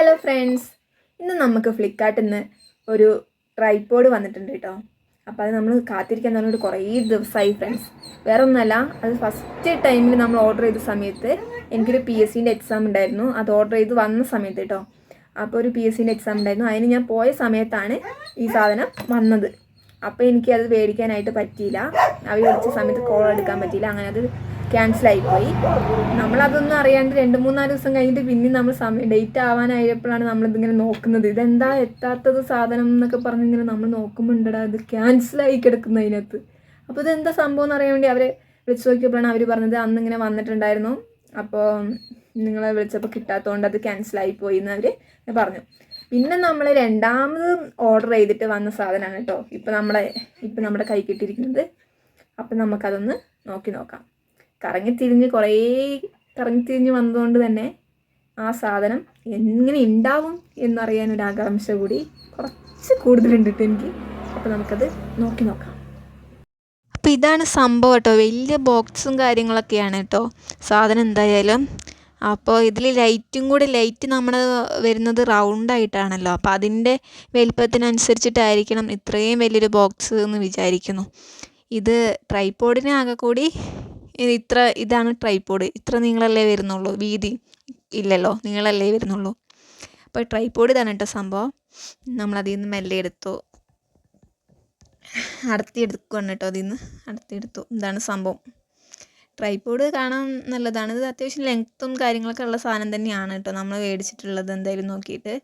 Hello friends ഇന്ന് നമുക്ക് ഫ്ലിപ്കാർട്ടിൽ നിന്ന് ഒരു ട്രൈപോഡ് വന്നിട്ടുണ്ട് കേട്ടോ അപ്പോൾ അത് നമ്മൾ കാത്തിരിക്കാൻ പറഞ്ഞിട്ട് കുറേ ദിവസമായി ഫ്രണ്ട്സ് വേറെ ഒന്നുമല്ല അത് ഫസ്റ്റ് ടൈമിൽ നമ്മൾ ഓർഡർ ചെയ്ത സമയത്ത് എനിക്കൊരു പി എസ് സിന്റെ എക്സാം ഉണ്ടായിരുന്നു. അത് ഓർഡർ ചെയ്ത് വന്ന സമയത്ത് കേട്ടോ അപ്പോൾ ഒരു പി എസ് സിന്റെ എക്സാം ഉണ്ടായിരുന്നു. അതിന് ഞാൻ പോയ സമയത്താണ് ഈ സാധനം വന്നത്. അപ്പോൾ എനിക്ക് അത് മേടിക്കാനായിട്ട് പറ്റിയില്ല. അവർ വിളിച്ച സമയത്ത് കോൾ എടുക്കാൻ പറ്റിയില്ല. അങ്ങനെ അത് ക്യാൻസലായി പോയി നമ്മളതൊന്നും അറിയാണ്ട് രണ്ട് മൂന്നാൽ ദിവസം കഴിഞ്ഞിട്ട് പിന്നെ നമ്മൾ സമയം ഡേറ്റ് ആവാനായപ്പോഴാണ് നമ്മളിതിങ്ങനെ നോക്കുന്നത്. ഇതെന്താ എത്താത്തത് സാധനം എന്നൊക്കെ പറഞ്ഞ് ഇങ്ങനെ നമ്മൾ നോക്കുമ്പോണ്ടടാ ഇത് ക്യാൻസലായി കിടക്കുന്നു അതിനകത്ത് അപ്പോൾ ഇതെന്താ സംഭവം എന്ന് അറിയാൻ വേണ്ടി അവരെ വിളിച്ചു നോക്കിയപ്പോഴാണ് അവർ പറഞ്ഞത് അന്ന് ഇങ്ങനെ വന്നിട്ടുണ്ടായിരുന്നു. അപ്പോൾ നിങ്ങളെ വിളിച്ചപ്പോൾ കിട്ടാത്തതുകൊണ്ട് അത് ക്യാൻസലായി പോയി എന്ന് അവർ പറഞ്ഞു. പിന്നെ നമ്മൾ രണ്ടാമത് ഓർഡർ ചെയ്തിട്ട് വന്ന സാധനമാണ് കേട്ടോ. ഇപ്പം നമ്മളെ ഇപ്പം നമ്മുടെ കൈ കിട്ടിയിരിക്കുന്നത്. അപ്പം നമുക്കതൊന്ന് നോക്കി നോക്കാം. കറങ്ങിത്തിരിഞ്ഞ് കുറേ കറങ്ങിത്തിരിഞ്ഞ് വന്നതുകൊണ്ട് തന്നെ ആ സാധനം എങ്ങനെ ഉണ്ടാവും എന്നറിയാൻ ഒരു ആകാംക്ഷ കൂടി കുറച്ച് കൂടുതലുണ്ട് എനിക്ക്. അപ്പോൾ നമുക്കത് നോക്കി നോക്കാം. അപ്പോൾ ഇതാണ് സംഭവം കേട്ടോ. വലിയ ബോക്സും കാര്യങ്ങളൊക്കെയാണ് കേട്ടോ. സാധനം എന്തായാലും. അപ്പോൾ ഇതിൽ ലൈറ്റും കൂടി ലൈറ്റ് നമ്മൾ വരുന്നത് റൗണ്ട് ആയിട്ടാണല്ലോ. അപ്പോൾ അതിന്റെ വലിപ്പത്തിനനുസരിച്ചിട്ടായിരിക്കണം ഇത്രയും വലിയൊരു ബോക്സ് എന്ന് വിചാരിക്കുന്നു. ഇത് ട്രൈപ്പോഡിന് ആകെ കൂടി ഇത് ഇത്ര ഇതാണ് ട്രൈപ്പോഡ് ഇത്ര നിങ്ങളല്ലേ വരുന്നുള്ളൂ. വീതി ഇല്ലല്ലോ. നിങ്ങളല്ലേ വരുന്നുള്ളൂ. അപ്പോൾ ട്രൈപ്പോഡ് ഇതാണ് കേട്ടോ സംഭവം. നമ്മളതിൽ നിന്ന് മെല്ലെ എടുത്തു. അടർത്തി എടുക്കുകയാണ് കേട്ടോ അതിൽ നിന്ന് അടുത്തെടുത്തു ഇതാണ് സംഭവം. ട്രൈപ്പോഡ് കാണാൻ നല്ലതാണ്. ഇത് അത്യാവശ്യം ലെങ്ത്തും കാര്യങ്ങളൊക്കെ ഉള്ള സാധനം തന്നെയാണ് കേട്ടോ നമ്മൾ മേടിച്ചിട്ടുള്ളത് എന്തായാലും നോക്കിയിട്ട്.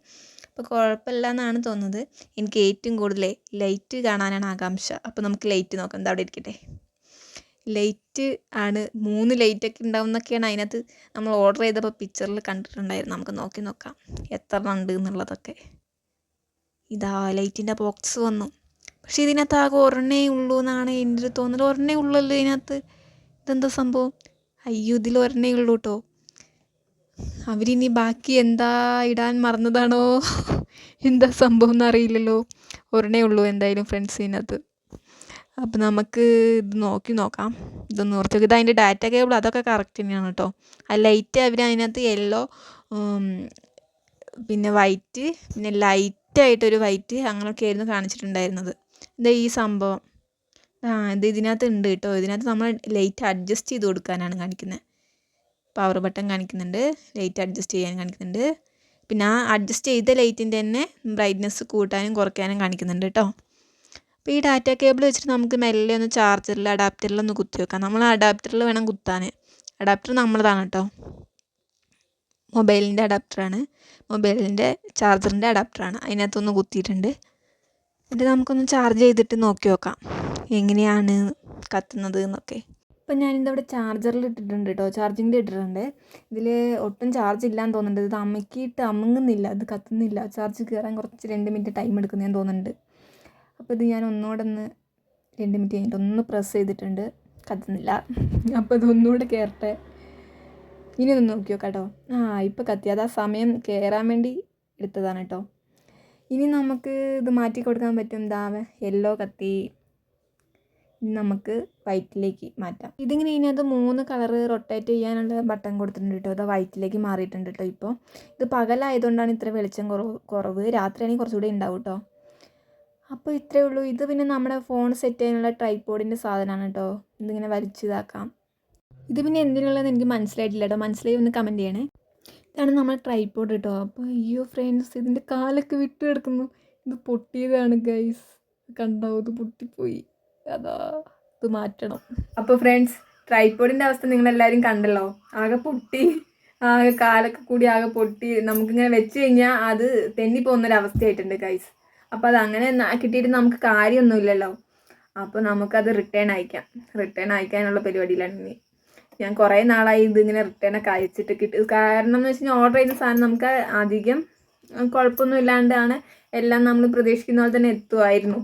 അപ്പോൾ കുഴപ്പമില്ല എന്നാണ് തോന്നുന്നത്. എനിക്ക് ഏറ്റവും കൂടുതൽ ലൈറ്റ് കാണാനാണ് ആകാംക്ഷ. അപ്പോൾ നമുക്ക് ലൈറ്റ് നോക്കാം. എന്താ അവിടെ ഇരിക്കട്ടെ. ലൈറ്റ് ആണ്. മൂന്ന് ലൈറ്റൊക്കെ ഉണ്ടാവും എന്നൊക്കെയാണ് അതിനകത്ത് നമ്മൾ ഓർഡർ ചെയ്തപ്പോൾ പിക്ചറിൽ കണ്ടിട്ടുണ്ടായിരുന്നു നമുക്ക് നോക്കി നോക്കാം. എത്ര ഉണ്ട് എന്നുള്ളതൊക്കെ. ഇതാ ലൈറ്റിന്റെ ബോക്സ് വന്നു. പക്ഷെ ഇതിനകത്ത് ആകെ ഒരെണ്ണേ ഉള്ളൂ എന്നാണ് എന്റെ ഒരു തോന്നൽ. ഒരെണ്ണേ ഉള്ളല്ലോ ഇതിനകത്ത്. ഇതെന്താ സംഭവം? അയ്യോ ഇതിൽ ഒരെണ്ണേ ഉള്ളൂ കേട്ടോ അവരിനി ബാക്കി എന്താ ഇടാൻ മറന്നതാണോ? എന്താ സംഭവം എന്നറിയില്ലല്ലോ. ഒരെണ്ണേ ഉള്ളൂ എന്തായാലും ഫ്രണ്ട്സ് ഇതിനകത്ത്. അപ്പോൾ നമുക്ക് ഇത് നോക്കി നോക്കാം. ഇതൊന്ന് ഓർത്ത് ഇത് അതിന്റെ ഡാറ്റ കേബിൾ അതൊക്കെ കറക്റ്റ് തന്നെയാണ് കേട്ടോ ആ ലൈറ്റ് അവർ അതിനകത്ത് യെല്ലോ പിന്നെ വൈറ്റ് പിന്നെ ലൈറ്റായിട്ടൊരു വൈറ്റ് അങ്ങനെയൊക്കെ ആയിരുന്നു കാണിച്ചിട്ടുണ്ടായിരുന്നത്. ഇത് ഈ സംഭവം. ആ ഇത് ഇതിനകത്ത് ഉണ്ട് കേട്ടോ ഇതിനകത്ത് നമ്മൾ ലൈറ്റ് അഡ്ജസ്റ്റ് ചെയ്ത് കൊടുക്കാനാണ് കാണിക്കുന്നത് പവർ ബട്ടൺ കാണിക്കുന്നുണ്ട്. ലൈറ്റ് അഡ്ജസ്റ്റ് ചെയ്യാൻ കാണിക്കുന്നുണ്ട്. പിന്നെ ആ അഡ്ജസ്റ്റ് ചെയ്ത ലൈറ്റിന്റെ തന്നെ ബ്രൈറ്റ്നസ് കൂട്ടാനും കുറയ്ക്കാനും കാണിക്കുന്നുണ്ട് കേട്ടോ അപ്പോൾ ഈ ഡാറ്റ കേബിൾ വെച്ചിട്ട് നമുക്ക് മെല്ലെ ഒന്ന് ചാർജറിൽ അഡാപ്റ്ററിൽ ഒന്ന് കുത്തി വെക്കാം. നമ്മൾ അഡാപ്റ്ററിൽ വേണം കുത്താൻ. അഡാപ്റ്റർ നമ്മളതാണ് കേട്ടോ മൊബൈലിന്റെ അഡാപ്റ്ററാണ് മൊബൈലിന്റെ ചാർജറിന്റെ അഡാപ്റ്ററാണ് അതിനകത്തൊന്ന് കുത്തിയിട്ടുണ്ട്. എന്നിട്ട് നമുക്കൊന്ന് ചാർജ് ചെയ്തിട്ട് നോക്കി നോക്കാം. എങ്ങനെയാണ് കത്തുന്നത് എന്നൊക്കെ. ഇപ്പം ഞാനിത് അവിടെ ചാർജറിൽ ഇട്ടിട്ടുണ്ട് കേട്ടോ ചാർജിങ്ങിൽ ഇട്ടിട്ടുണ്ട്. ഇതിൽ ഒട്ടും ചാർജ് ഇല്ലാന്ന് തോന്നുന്നുണ്ട്. ഇത് അമ്മക്കിയിട്ട് അമുങ്ങുന്നില്ല. ഇത് കത്തുന്നില്ല. ചാർജ് കയറാൻ കുറച്ച് രണ്ട് മിനിറ്റ് ടൈം എടുക്കുന്നതെന്ന് തോന്നുന്നുണ്ട്. അപ്പോൾ ഇത് ഞാൻ ഒന്നുകൂടെ ഒന്ന് രണ്ട് മിനിറ്റ് കഴിഞ്ഞിട്ട് ഒന്ന് പ്രസ് ചെയ്തിട്ടുണ്ട്. കത്തുന്നില്ല. അപ്പോൾ ഇതൊന്നുകൂടെ കയറട്ടെ ഇനി ഒന്ന് നോക്കിയോ നോക്കാം കേട്ടോ ആ ഇപ്പോൾ കത്തി. അത് ആ സമയം കയറാൻ വേണ്ടി എടുത്തതാണ് കേട്ടോ ഇനി നമുക്ക് ഇത് മാറ്റി കൊടുക്കാൻ പറ്റും. എന്താ യെല്ലോ കത്തി. നമുക്ക് വൈറ്റിലേക്ക് മാറ്റാം. ഇതിങ്ങനെ ഇതിനകത്ത് മൂന്ന് കളറ് റൊട്ടേറ്റ് ചെയ്യാനുള്ള ബട്ടൺ കൊടുത്തിട്ടുണ്ട് കേട്ടോ അത് വൈറ്റിലേക്ക് മാറിയിട്ടുണ്ട് കേട്ടോ ഇപ്പോൾ ഇത് പകലായതുകൊണ്ടാണ് ഇത്ര വെളിച്ചം കുറവ്. കുറവ്. രാത്രിയാണെങ്കിൽ കുറച്ചുകൂടി ഉണ്ടാവും കേട്ടോ അപ്പോൾ ഇത്രയേ ഉള്ളൂ. ഇത് പിന്നെ നമ്മുടെ ഫോൺ സെറ്റ് ചെയ്യാനുള്ള ട്രൈപ്പോഡിന്റെ സാധനമാണ് കേട്ടോ ഇതിങ്ങനെ വലിച്ചിതാക്കാം. ഇത് പിന്നെ എന്തിനുള്ളതെന്ന് എനിക്ക് മനസ്സിലായിട്ടില്ല കേട്ടോ മനസ്സിലായി ഒന്ന് കമന്റ് ചെയ്യണേ. ഇതാണ് നമ്മുടെ ട്രൈപോഡ് കേട്ടോ അപ്പോൾ അയ്യോ ഫ്രണ്ട്സ് ഇതിന്റെ കാലൊക്കെ വിട്ട് കിടക്കുന്നു. ഇത് പൊട്ടിയതാണ് ഗൈസ് കണ്ടോ? ഇത് പൊട്ടിപ്പോയി. അതാ ഇത് മാറ്റണം. അപ്പോൾ ഫ്രണ്ട്സ് ട്രൈപ്പോഡിന്റെ അവസ്ഥ നിങ്ങളെല്ലാവരും കണ്ടല്ലോ. ആകെ പൊട്ടി. ആകെ കാലൊക്കെ കൂടി ആകെ പൊട്ടി. നമുക്കിങ്ങനെ വെച്ച് കഴിഞ്ഞാൽ അത് തെന്നി പോകുന്നൊരവസ്ഥയായിട്ടുണ്ട് ഗൈസ് അപ്പോൾ അത് അങ്ങനെ കിട്ടിയിട്ട് നമുക്ക് കാര്യമൊന്നുമില്ലല്ലോ. അപ്പോൾ നമുക്കത് റിട്ടേൺ അയക്കാം. റിട്ടേൺ അയക്കാനുള്ള പരിപാടിയിലാണ് ഇനി. ഞാൻ കുറേ നാളായി ഇതിങ്ങനെ റിട്ടേൺ ഒക്കെ അയച്ചിട്ട് കിട്ടി. കാരണം എന്ന് വെച്ച് കഴിഞ്ഞാൽ ഓർഡർ ചെയ്ത സാധനം നമുക്ക് അധികം കുഴപ്പമൊന്നും ഇല്ലാണ്ടാണ് എല്ലാം നമ്മൾ പ്രതീക്ഷിക്കുന്ന പോലെ തന്നെ എത്തുമായിരുന്നു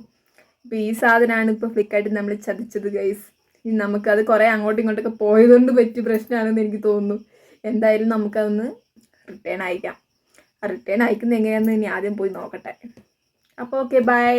ഇപ്പോൾ ഈ സാധനമാണ് ഇപ്പോൾ ഫ്ലിക്കായിട്ട് നമ്മൾ ചതിച്ചത് ഗൈസ് നമുക്കത് കുറേ അങ്ങോട്ടും ഇങ്ങോട്ടൊക്കെ പോയതുകൊണ്ട് പറ്റിയ പ്രശ്നമാണെന്ന് എനിക്ക് തോന്നുന്നു. എന്തായാലും നമുക്കതൊന്ന് റിട്ടേൺ അയക്കാം. റിട്ടേൺ അയക്കുന്നത് എങ്ങനെയാണെന്ന് ഇനി ആദ്യം പോയി നോക്കട്ടെ. അപ്പോൾ ഓക്കെ ബൈ